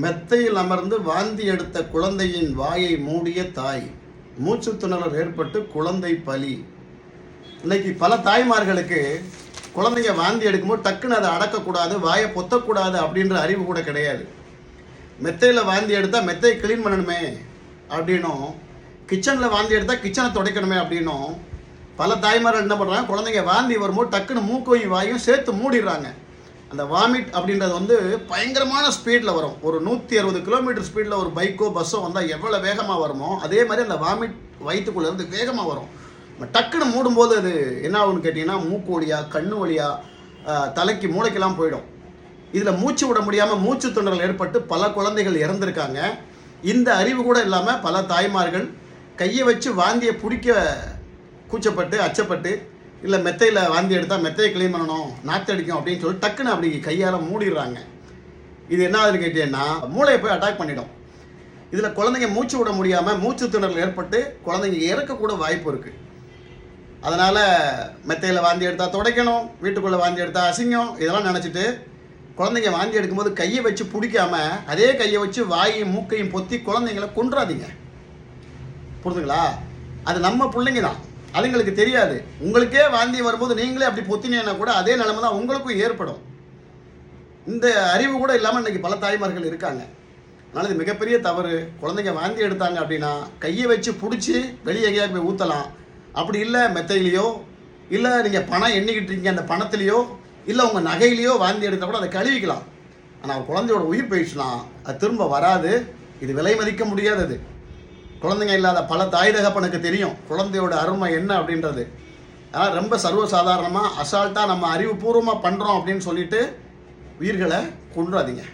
மெத்தையில் அமர்ந்து வாந்தி எடுத்த குழந்தையின் வாயை மூடிய தாய். மூச்சு திணறல் ஏற்பட்டு குழந்தை பலி. இன்னைக்கு பல தாய்மார்களுக்கு குழந்தைங்க வாந்தி எடுக்கும்போது டக்குன்னு அதை அடக்கக்கூடாது வாயை பொத்தக்கூடாது அப்படின்ற அறிவு கூட கிடையாது. மெத்தையில் வாந்தி எடுத்தால் மெத்தையை க்ளீன் பண்ணணுமே அப்படின்னும் கிச்சனில் வாந்தி எடுத்தால் கிச்சனை துடைக்கணுமே அப்படின்னும் பல தாய்மார்கள் என்ன பண்ணுறாங்க குழந்தைங்க வாந்தி வரும்போது டக்குன்னு மூக்கையும் வாயும் சேர்த்து மூடிடுறாங்க. அந்த வாமிட் அப்படின்றது வந்து பயங்கரமான ஸ்பீடில் வரும். ஒரு நூற்றி அறுபது கிலோமீட்டர் ஸ்பீடில் ஒரு பைக்கோ பஸ்ஸோ வந்தால் எவ்வளோ வேகமாக வருமோ அதே மாதிரி அந்த வாமிட் வயிற்றுக்குள்ளே இருந்து வேகமாக வரும். டக்குன்னு மூடும்போது அது என்ன ஆகும்னு கேட்டிங்கன்னா மூக்கு வழியாக கண்ணு வழியாக தலைக்கு மூளைக்கெல்லாம் போயிடும். இதில் மூச்சு விட முடியாமல் மூச்சு தொண்டர்கள் ஏற்பட்டு பல குழந்தைகள் இறந்துருக்காங்க. இந்த அறிவு கூட இல்லாமல் பல தாய்மார்கள் கையை வச்சு வாந்தியை பிடிக்க கூச்சப்பட்டு அச்சப்பட்டு இல்லை மெத்தையில் வாந்தி எடுத்தால் மெத்தையை க்ளீன் பண்ணணும் அடிக்கும் அப்படின்னு சொல்லி டக்குன்னு அப்படி கையால் மூடிடுறாங்க. இது என்ன ஆகுதுன்னு கேட்டீங்கன்னா மூளையை போய் அட்டாக் பண்ணிடும். இதில் குழந்தைங்க மூச்சு விட முடியாமல் மூச்சு திணறல் ஏற்பட்டு குழந்தைங்க இறக்கக்கூட வாய்ப்பு இருக்குது அதனால் மெத்தையில் வாந்தி எடுத்தால் துடைக்கணும் வீட்டுக்குள்ளே வாந்தி எடுத்தால் அசிங்கம் இதெல்லாம் நினச்சிட்டு குழந்தைங்க வாந்தி எடுக்கும்போது கையை வச்சு பிடிக்காமல் அதே கையை வச்சு வாயையும் மூக்கையும் பொத்தி குழந்தைங்கள கொன்றாதீங்க. புரிதுங்களா அது நம்ம பிள்ளைங்க தான். அதுங்களுக்கு தெரியாது. உங்களுக்கே வாந்தி வரும்போது நீங்களே அப்படி பொத்தினீங்கன்னா கூட அதே நிலைமை தான் உங்களுக்கும் ஏற்படும். இந்த அறிவு கூட இல்லாமல் இன்னைக்கு பல தாய்மார்கள் இருக்காங்க. அதனால் இது மிகப்பெரிய தவறு. குழந்தைங்க வாந்தி எடுத்தாங்க அப்படின்னா கையை வச்சு பிடிச்சி வெளியே எங்கேயாவது போய் ஊற்றலாம் அப்படி இல்லை மெத்தையிலையோ இல்லை நீங்கள் பணம் எண்ணிக்கிட்டு இருக்கீங்க அந்த பணத்துலையோ இல்லை உங்கள் நகையிலையோ வாந்தி எடுத்தால் கூட அதை கழுவிக்கலாம். ஆனால் குழந்தையோட உயிர் போயிடுச்சுன்னா அது திரும்ப வராது. இது விலை மதிக்க முடியாதது. குழந்தைங்க இல்லாத பல தாய் தகப்பனுக்கு தெரியும் குழந்தையோட அருமை என்ன அப்படின்றது. ஆனால் ரொம்ப சர்வசாதாரணமாக அசால்ட்டாக நம்ம அறிவுபூர்வமாக பண்ணுறோம் அப்படின்னு சொல்லிட்டு உயிர்களை கொண்டுறாதீங்க